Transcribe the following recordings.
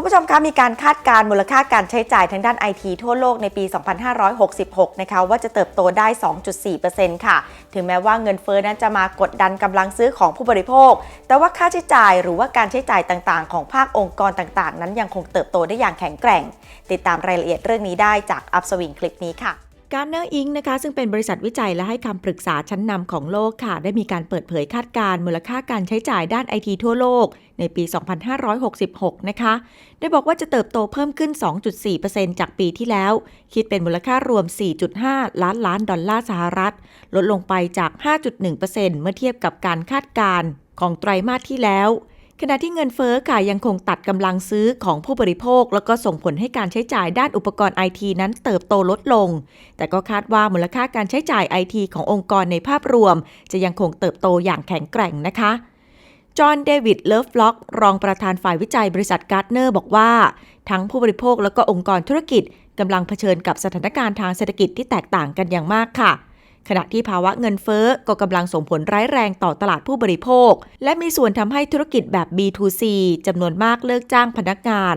คุณผู้ชมคะมีการคาดการ์มูลค่าการใช้จ่ายทางด้านไอทีทั่วโลกในปี 2566 นะคะว่าจะเติบโตได้ 2.4%ค่ะ ถึงแม้ว่าเงินเฟ้อนั้นจะมากดดันกำลังซื้อของผู้บริโภค แต่ว่าค่าใช้จ่ายหรือว่าการใช้จ่ายต่างๆ ของภาคองค์กรต่างๆ นั้นยังคงเติบโตได้อย่างแข็งแกร่ง ติดตามรายละเอียดเรื่องนี้ได้จากอัพสวิงคลิปนี้ค่ะ การเนอร์อิงนะคะซึ่งเป็นบริษัทวิจัยและให้คำปรึกษาชั้นนำของโลกค่ะ ได้มีการเปิดเผยคาดการณ์มูลค่าการใช้จ่ายด้านไอทีทั่วโลก ในปี 2566 นะคะ ได้บอกว่าจะเติบโตเพิ่มขึ้น 2.4%จากปีที่แล้ว คิดเป็นมูลค่ารวม 4.5 ล้านล้านดอลลาร์สหรัฐ ลดลงไปจาก 5.1%เมื่อเทียบกับการคาดการณ์ของไตรมาสที่แล้ว ขณะที่เงินเฟ้อค่ะยังคงตัดกำลังซื้อของผู้บริโภค แล้วก็ส่งผลให้การใช้จ่ายด้านอุปกรณ์ไอทีนั้นเติบโตลดลง แต่ก็คาดว่ามูลค่าการใช้จ่ายไอทีขององค์กรในภาพรวม จะยังคงเติบโตอย่างแข็งแกร่งนะคะจอห์นเดวิดเลิฟล็อก รองประธานฝ่ายวิจัยบริษัทการ์ดเนอร์บอกว่า ทั้งผู้บริโภคแล้วก็องค์กรธุรกิจกำลังเผชิญกับสถานการณ์ทางเศรษฐกิจที่แตกต่างกันอย่างมากค่ะ ขณะที่ภาวะเงินเฟ้อก็กำลังส่งผลร้ายแรงต่อตลาดผู้บริโภค และมีส่วนทำให้ธุรกิจแบบ B2C จำนวนมากเลิกจ้างพนักงาน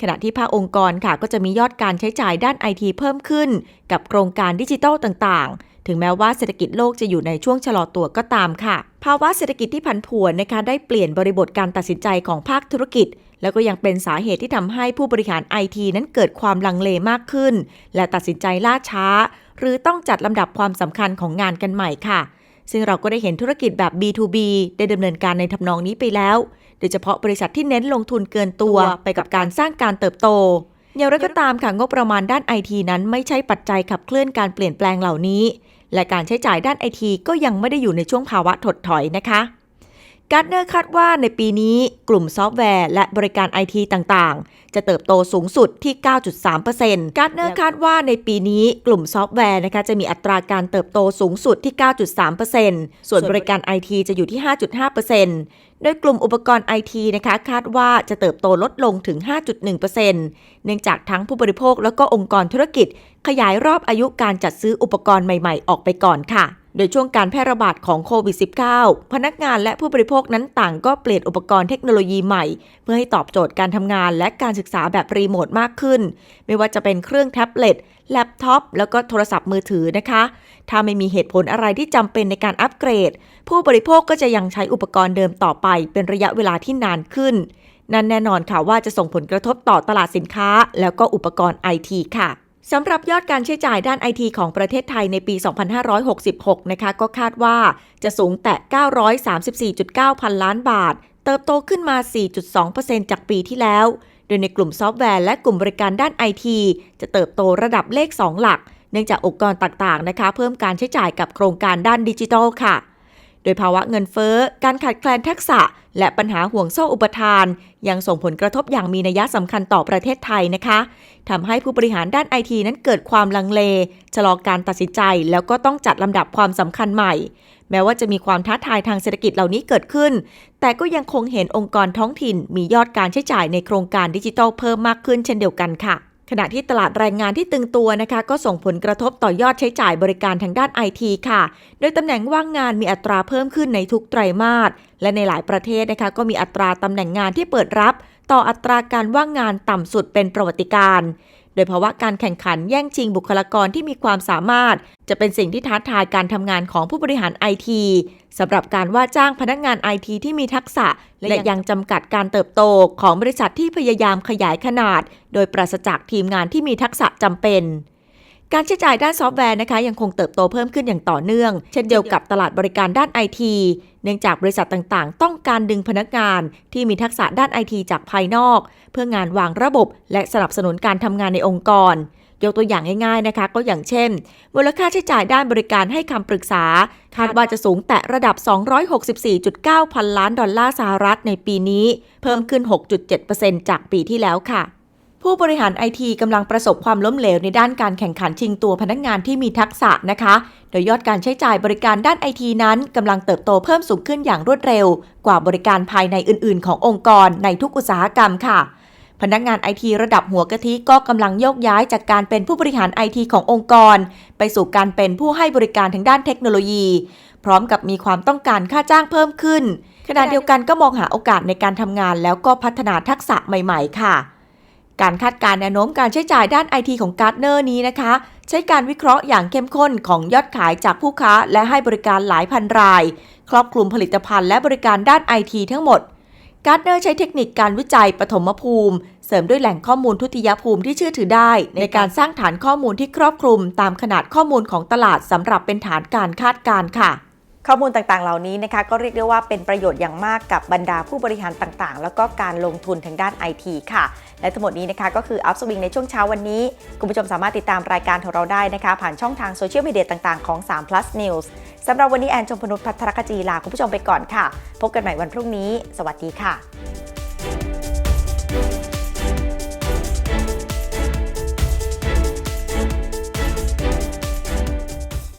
ขณะที่ภาคองค์กรค่ะก็จะมียอดการใช้จ่ายด้านไอทีเพิ่มขึ้น กับโครงการดิจิทัลต่างๆ ถึงแม้ว่าเศรษฐกิจโลกจะอยู่ในช่วงชะลอตัวก็ตามค่ะ ภาวะเศรษฐกิจที่ผันผวนนะคะได้เปลี่ยนบริบทการตัดสินใจของภาคธุรกิจ แล้วก็ยังเป็นสาเหตุที่ทำให้ผู้บริหารไอทีนั้นเกิดความลังเลมากขึ้น และตัดสินใจล่าช้า หรือต้องจัดลำดับความสำคัญของงานกันใหม่ค่ะ ซึ่งเราก็ได้เห็นธุรกิจแบบ B2B ได้ดำเนินการในทำนองนี้ไปแล้ว โดยเฉพาะบริษัทที่เน้นลงทุนเกินตัวไปกับการสร้างการเติบโตอย่างไรก็ตามค่ะงบประมาณด้านไอทีนั้นไม่ใช่ปัจจัยขับเคลื่อนการเปลี่ยนแปลงเหล่านี้ และการใช้จ่ายด้านไอทีก็ยังไม่ได้อยู่ในช่วงภาวะถดถอยนะคะ การ์ดเนอร์คาดว่าในปีนี้กลุ่มซอฟต์แวร์และบริการไอทีต่างๆ จะเติบโตสูงสุดที่ 9.3%การ์ดเนอร์คาดว่าในปีนี้กลุ่มซอฟต์แวร์นะคะจะมีอัตราการเติบโตสูงสุดที่ 9.3%ส่วนบริการไอทีจะอยู่ที่ 5.5% โดยกลุ่มอุปกรณ์ไอทีนะคะคาดว่าจะเติบโตลดลงถึง 5.1%เนื่องจากทั้งผู้บริโภคแล้วก็องค์กรธุรกิจ ขยายรอบอายุการจัดซื้ออุปกรณ์ใหม่ๆ ออกไปก่อนค่ะ โดยช่วงการแพร่ระบาดของโควิด -19 พนักงานและผู้บริโภคนั้นต่างก็เปลี่ยนอุปกรณ์เทคโนโลยีใหม่ เพื่อให้ตอบโจทย์การทำงานและการศึกษาแบบรีโมทมากขึ้น ไม่ว่าจะเป็นเครื่องแท็บเล็ตแล็ปท็อปแล้วก็โทรศัพท์มือถือนะคะ ถ้าไม่มีเหตุผลอะไรที่จำเป็นในการอัปเกรด ผู้บริโภคก็จะยังใช้อุปกรณ์เดิมต่อไปเป็นระยะเวลาที่นานขึ้น นั่นแน่นอนค่ะว่าจะส่งผลกระทบต่อตลาดสินค้า แล้วก็อุปกรณ์ไอทีค่ะสำหรับยอดการใช้จ่ายด้านไอทีของประเทศไทยในปี 2566 นะคะ ก็คาดว่าจะสูงแต่934.9 พันล้านบาท เติบโตขึ้นมา 4.2%จากปีที่แล้ว โดยในกลุ่มซอฟต์แวร์และกลุ่มบริการด้านไอทีจะเติบโตระดับเลข 2 หลัก เนื่องจากองค์กรต่างๆ นะคะ เพิ่มการใช้จ่ายกับโครงการด้านดิจิทัลค่ะ โดยภาวะเงินเฟ้อ การขาดแคลนทักษะ และปัญหาห่วงโซ่อุปทาน ยังส่งผลกระทบอย่างมีนัยสำคัญต่อประเทศไทยนะคะทำให้ผู้บริหารด้านไอทีนั้นเกิดความลังเล ชะลอการตัดสินใจ แล้วก็ต้องจัดลำดับความสำคัญใหม่ แม้ว่าจะมีความท้าทายทางเศรษฐกิจเหล่านี้เกิดขึ้น แต่ก็ยังคงเห็นองค์กรท้องถิ่น มียอดการใช้จ่ายในโครงการดิจิทัลเพิ่มมากขึ้นเช่นเดียวกันค่ะ ขณะที่ตลาดแรงงานที่ตึงตัวนะคะ ก็ส่งผลกระทบต่อยอดใช้จ่ายบริการทางด้านไอทีค่ะ โดยตำแหน่งว่างงานมีอัตราเพิ่มขึ้นในทุกไตรมาส และในหลายประเทศนะคะ ก็มีอัตราตำแหน่งงานที่เปิดรับ ต่ออัตราการว่างงานต่ำสุดเป็นประวัติการ โดยภาวะการแข่งขันแย่งชิงบุคลากรที่มีความสามารถ จะเป็นสิ่งที่ท้าทายการทำงานของผู้บริหารไอทีสำหรับการว่าจ้างพนักงานไอทีที่มีทักษะ และยังจำกัดการเติบโตของบริษัทที่พยายามขยายขนาด โดยปราศจากทีมงานที่มีทักษะจำเป็น การใช้จ่ายด้านซอฟต์แวร์นะคะยังคงเติบโตเพิ่มขึ้นอย่างต่อเนื่อง เช่นเดียวกับตลาดบริการด้านไอทีเนื่องจากบริษัทต่างๆ ต้องการดึงพนักงานที่มีทักษะด้านไอทีจากภายนอก เพื่องานวางระบบ และสนับสนุนการทำงานในองค์กร ยกตัวอย่างง่ายๆนะคะ ก็อย่างเช่น มูลค่าใช้จ่ายด้านบริการให้คำปรึกษา คาดว่าจะสูงแตะระดับ 264.9 พันล้านดอลลาร์สหรัฐในปีนี้ เพิ่มขึ้น 6.7%จากปีที่แล้วค่ะ ผู้บริหารไอทีกำลังประสบความล้มเหลวในด้านการแข่งขันชิงตัวพนักงานที่มีทักษะนะคะ โดยยอดการใช้จ่ายบริการด้านไอทีนั้นกำลังเติบโตเพิ่มสูงขึ้นอย่างรวดเร็ว กว่าบริการภายในอื่น ๆ ขององค์กรในทุกอุตสาหกรรมค่ะ พนักงานไอทีระดับหัวกะทิก็กำลังโยกย้ายจากการเป็นผู้บริหารไอทีขององค์กร ไปสู่การเป็นผู้ให้บริการทางด้านเทคโนโลยี พร้อมกับมีความต้องการค่าจ้างเพิ่มขึ้นขณะเดียวกันก็มองหาโอกาสในการทำงานแล้วก็พัฒนาทักษะใหม่ ๆ ค่ะ การคาดการณ์แนวโน้มการใช้จ่ายด้านไอทีของการ์ดเนอร์นี้นะคะ ใช้การวิเคราะห์อย่างเข้มข้นของยอดขายจากผู้ค้า และให้บริการหลายพันราย ครอบคลุมผลิตภัณฑ์และบริการด้านไอทีทั้งหมดการ์ดเนอร์ใช้เทคนิคการวิจัยปฐมภูมิ เสริมด้วยแหล่งข้อมูลทุติยภูมิที่เชื่อถือได้ ในการสร้างฐานข้อมูลที่ครอบคลุม ตามขนาดข้อมูลของตลาดสำหรับเป็นฐานการคาดการณ์ค่ะ ข้อมูลต่างๆ เหล่านี้นะคะก็เรียกได้ว่าเป็นประโยชน์อย่างมากกับบรรดาผู้บริหารต่างๆ แล้วก็การลงทุนทางด้านไอทีค่ะ และทั้งหมดนี้นะคะก็คือ Up Swing ในช่วงเช้าวันนี้ คุณผู้ชมสามารถติดตามรายการของเราได้นะคะ ผ่านช่องทางโซเชียลมีเดียต่างๆ ของ 3 plus news สำหรับวันนี้แอนจงพนุษย์พัทรกจีลาคุณผู้ชมไปก่อนค่ะ พบกันใหม่วันพรุ่งนี้ สวัสดีค่ะ